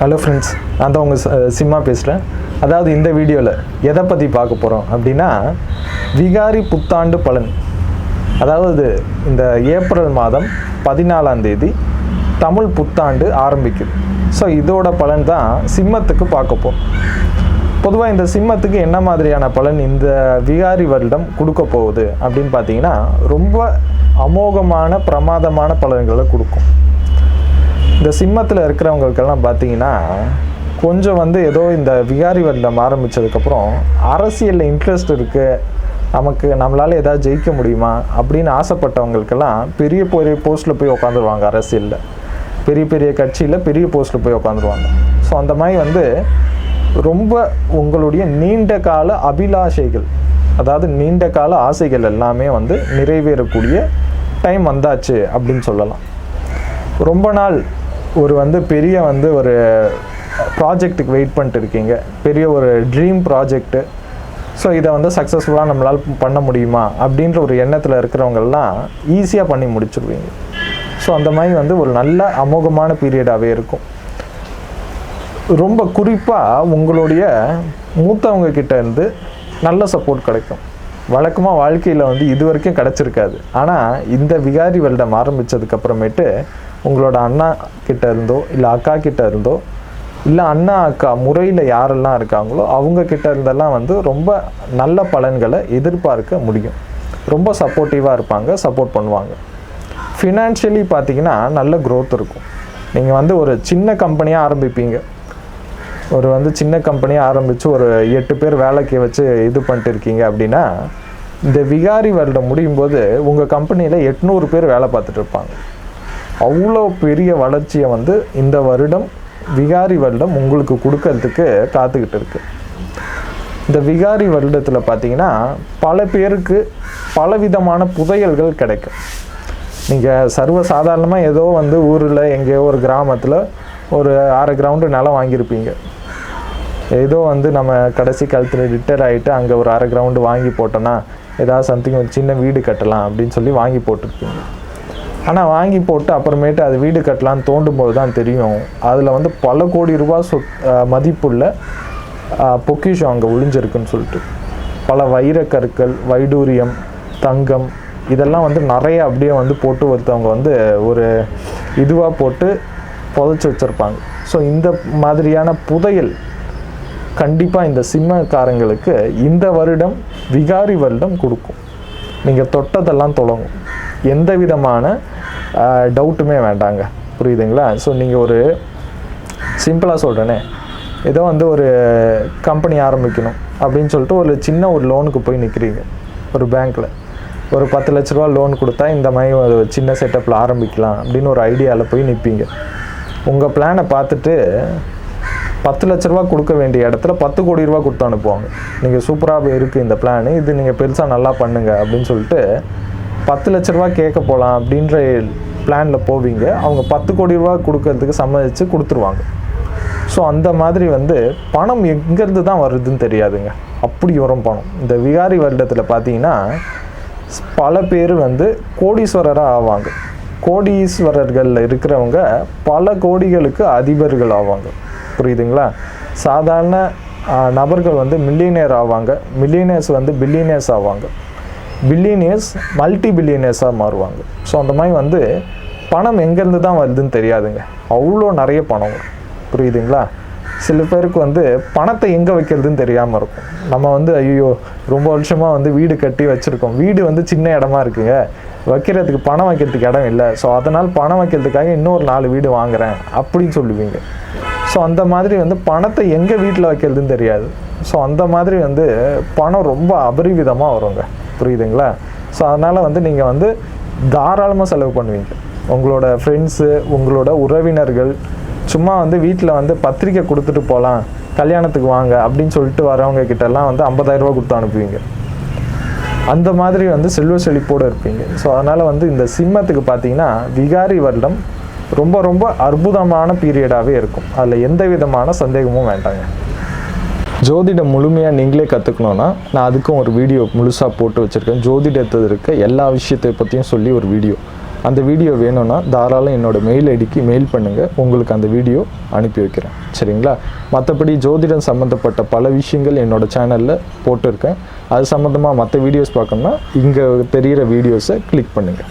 Hello friends நான் தான் உங்கள் சிம்மா பேசுகிறேன் அதாவது இந்த வீடியோவில் எதை பற்றி பார்க்க போகிறோம் அப்படின்னா விகாரி புத்தாண்டு பலன். அதாவது இந்த ஏப்ரல் மாதம் பதினாலாம் தேதி தமிழ் புத்தாண்டு ஆரம்பிக்குது. ஸோ இதோட பலன் தான் சிம்மத்துக்கு பார்க்க போகிறோம் பொதுவாக இந்த சிம்மத்துக்கு என்ன மாதிரியான பலன் இந்த விகாரி வருடம் கொடுக்க போகுது அப்படின்னு பார்த்தீங்கன்னா ரொம்ப அமோகமான பிரமாதமான பலன்களை கொடுக்கும். இந்த சிம்மத்தில் இருக்கிறவங்களுக்கெல்லாம் பார்த்தீங்கன்னா கொஞ்சம் வந்து ஏதோ இந்த விகாரி வருடம் ஆரம்பித்ததுக்கப்புறம் அரசியலில் இன்ட்ரெஸ்ட் இருக்குது நமக்கு நம்மளால் ஏதாவது ஜெயிக்க முடியுமா அப்படின்னு ஆசைப்பட்டவங்களுக்கெல்லாம் பெரிய பெரிய போஸ்ட்டில் போய் உட்காந்துருவாங்க அரசியலில். பெரிய பெரிய கட்சியில் பெரிய போஸ்ட்டில் போய் உட்காந்துருவாங்க ஸோ அந்த மாதிரி வந்து ரொம்ப உங்களுடைய நீண்ட கால அபிலாஷைகள் அதாவது நீண்ட கால ஆசைகள் எல்லாமே வந்து நிறைவேறக்கூடிய டைம் வந்தாச்சு அப்படின்னு சொல்லலாம். ரொம்ப நாள் ஒரு வந்து பெரிய வந்து ஒரு ப்ராஜெக்ட்டுக்கு வெயிட் பண்ணிட்டு இருக்கீங்க. பெரிய ஒரு ட்ரீம் ப்ராஜெக்ட்டு ஸோ இதை வந்து சக்ஸஸ்ஃபுல்லாக நம்மளால் பண்ண முடியுமா? அப்படின்ற ஒரு எண்ணத்தில் இருக்கிறவங்கெல்லாம் ஈஸியாக பண்ணி முடிச்சிருவீங்க. ஸோ அந்த மாதிரி வந்து ஒரு நல்ல அமோகமான பீரியடாகவே இருக்கும். ரொம்ப குறிப்பாக உங்களுடைய மூத்தவங்க கிட்டேருந்து நல்ல சப்போர்ட் கிடைக்கும். வழக்கமாக வாழ்க்கையில் வந்து இது வரைக்கும் கிடச்சிருக்காது. ஆனால் இந்த விகாரி வருடம் ஆரம்பித்ததுக்கப்புறமேட்டு உங்களோட அண்ணா கிட்ட இருந்தோ இல்லை அக்கா கிட்ட இருந்தோ இல்லை அண்ணா அக்கா முறையில் யாரெல்லாம் இருக்காங்களோ அவங்க கிட்ட இருந்தெல்லாம் வந்து ரொம்ப நல்ல பலன்களை எதிர்பார்க்க முடியும். ரொம்ப சப்போர்ட்டிவாக இருப்பாங்க சப்போர்ட் பண்ணுவாங்க. ஃபினான்ஷியலி பார்த்தீங்கன்னா நல்ல க்ரோத் இருக்கும். நீங்கள் வந்து ஒரு சின்ன கம்பெனியாக ஆரம்பிப்பீங்க. ஒரு வந்து சின்ன கம்பெனியாக ஆரம்பித்து ஒரு எட்டு பேர் வேலைக்கு வச்சு இது பண்ணிட்டு இருக்கீங்க அப்படின்னா இந்த விகாரி வருடம் முடியும் போது உங்கள் கம்பெனியில் எட்நூறு பேர் வேலை பார்த்துட்டு இருப்பாங்க. அவ்வளோ பெரிய வளர்ச்சியை வந்து இந்த வருடம் விகாரி வருடம் உங்களுக்கு கொடுக்கறதுக்கு காத்துக்கிட்டு இருக்கு. இந்த விகாரி வருடத்தில் பார்த்தீங்கன்னா பல பேருக்கு பலவிதமான புதையல்கள் கிடைக்கும். நீங்கள் சர்வ சாதாரணமாக ஏதோ வந்து ஊரில் எங்கேயோ ஒரு கிராமத்தில் ஒரு அரை கிரவுண்டு நிலம் வாங்கியிருப்பீங்க. ஏதோ வந்து நம்ம கடைசி காலத்தில் ரிட்டையர் ஆகிட்டு அங்கே ஒரு அரை கிரவுண்டு வாங்கி போட்டோன்னா ஏதாவது சம்திங் ஒரு சின்ன வீடு கட்டலாம் அப்படின்னு சொல்லி வாங்கி போட்டிருப்பீங்க. ஆனால் வாங்கி போட்டு அப்புறமேட்டு அது வீடு கட்டலான்னு தோண்டும் போது தான் தெரியும். அதில் வந்து பல கோடி ரூபாய் சொத் மதிப்புள்ள பொக்கிஷம் அங்கே ஒளிஞ்சிருக்குன்னு சொல்லிட்டு. பல வைரக்கற்கள் வைடூரியம் தங்கம் இதெல்லாம் வந்து நிறைய அப்படியே வந்து போட்டு ஒருத்தவங்க வந்து ஒரு இதுவாக போட்டு புதைச்சி வச்சுருப்பாங்க. ஸோ இந்த மாதிரியான புதையல் கண்டிப்பாக இந்த சிம்மக்காரங்களுக்கு இந்த வருடம் விகாரி வருடம் கொடுக்கும். நீங்கள் தொட்டதெல்லாம் தொடங்கும் எந்த விதமான டவுட்டுமே வேண்டாங்க. புரியுதுங்களா? ஸோ நீங்கள் ஒரு சிம்பிளாக சொல்கிறேனே ஏதோ வந்து ஒரு கம்பெனி ஆரம்பிக்கணும் அப்படின்னு சொல்லிட்டு ஒரு சின்ன ஒரு லோனுக்கு போய் நிற்கிறீங்க ஒரு பேங்க்கில் ஒரு பத்து லட்ச ரூபா லோன் கொடுத்தா இந்த மாதிரி ஒரு சின்ன செட்டப்பில் ஆரம்பிக்கலாம் அப்படின்னு ஒரு ஐடியாவில் போய் நிற்பீங்க உங்கள் பிளானை பார்த்துட்டு பத்து லட்ச ரூபா கொடுக்க வேண்டிய இடத்துல பத்து கோடி ரூபா கொடுத்து அனுப்புவாங்க. நீங்கள் சூப்பராக இருக்குது இந்த பிளான் இது நீங்கள் பெருசாக நல்லா பண்ணுங்க அப்படின்னு சொல்லிட்டு பத்து லட்ச ரூபா கேட்க போகலாம் அப்படின்ற பிளானில் போவீங்க. அவங்க பத்து கோடி ரூபா கொடுக்கறதுக்கு சம்மதித்து கொடுத்துருவாங்க. ஸோ அந்த மாதிரி வந்து பணம் எங்கேருந்து தான் வருதுன்னு தெரியாதுங்க. அப்படி வரும் பணம். இந்த விகாரி வருடத்தில் பார்த்தீங்கன்னா பல பேர் வந்து கோடீஸ்வரராக ஆவாங்க. கோடீஸ்வரர்களில் இருக்கிறவங்க பல கோடிகளுக்கு அதிபர்கள் ஆவாங்க. புரியுதுங்களா? சாதாரண நபர்கள் வந்து மில்லியனியர் ஆவாங்க. மில்லியனர்ஸ் வந்து பில்லியனர்ஸ் ஆவாங்க. பில்லியனியர்ஸ் மல்டி பில்லியனர்ஸாக மாறுவாங்க. ஸோ அந்த மாதிரி வந்து பணம் எங்கேருந்து தான் வருதுன்னு தெரியாதுங்க. அவ்வளோ நிறைய பணம் புரியுதுங்களா? சில பேருக்கு வந்து பணத்தை எங்கே வைக்கிறதுன்னு தெரியாமல் இருக்கும். நம்ம வந்து ஐயோ ரொம்ப வருஷமாக வந்து வீடு கட்டி வச்சுருக்கோம். வீடு வந்து சின்ன இடமா இருக்குங்க. வைக்கிறதுக்கு பணம் வைக்கிறதுக்கு இடம் இல்லை. ஸோ அதனால் பணம் வைக்கிறதுக்காக இன்னொரு நாலு வீடு வாங்குறேன் அப்படின்னு சொல்லுவீங்க. ஸோ அந்த மாதிரி வந்து பணத்தை எங்கே வீட்டில் வைக்கிறதுன்னு தெரியாது. ஸோ அந்த மாதிரி வந்து பணம் ரொம்ப அபரிவிதமாக வருங்க. புரியுதுங்களா? ஸோ அதனால் வந்து நீங்கள் வந்து தாராளமாக செலவு பண்ணுவீங்க. உங்களோட ஃப்ரெண்ட்ஸு உங்களோட உறவினர்கள் சும்மா வந்து வீட்டில் வந்து பத்திரிக்கை கொடுத்துட்டு போகலாம் கல்யாணத்துக்கு வாங்க அப்படின்னு சொல்லிட்டு வரவங்க கிட்டலாம் வந்து ஐம்பதாயிரரூபா கொடுத்து அனுப்புவீங்க. அந்த மாதிரி வந்து செல்வ செழிப்போடு இருப்பீங்க. ஸோ அதனால் வந்து இந்த சிம்மத்துக்கு பார்த்தீங்கன்னா விகாரி வருடம் ரொம்ப ரொம்ப அற்புதமான பீரியடாகவே இருக்கும். அதில் எந்த விதமான சந்தேகமும் வேண்டாங்க. ஜோதிடம் முழுமையாக நீங்களே கற்றுக்கணுன்னா நான் அதுக்கும் ஒரு வீடியோ முழுசாக போட்டு வச்சுருக்கேன். ஜோதிடத்தில் இருக்க எல்லா விஷயத்தை பற்றியும் சொல்லி ஒரு வீடியோ அந்த வீடியோ வேணும்னா தாராளம் என்னோட மெயில் ஐடிக்கு மெயில் பண்ணுங்கள் உங்களுக்கு அந்த வீடியோ அனுப்பி வைக்கிறேன். சரிங்களா? மற்றபடி ஜோதிடம் சம்மந்தப்பட்ட பல விஷயங்கள் என்னோடய சேனலில் போட்டிருக்கேன். அது சம்மந்தமாக மற்ற வீடியோஸ் பார்க்கணும்னா இங்கே தெரிகிற வீடியோஸை கிளிக் பண்ணுங்கள்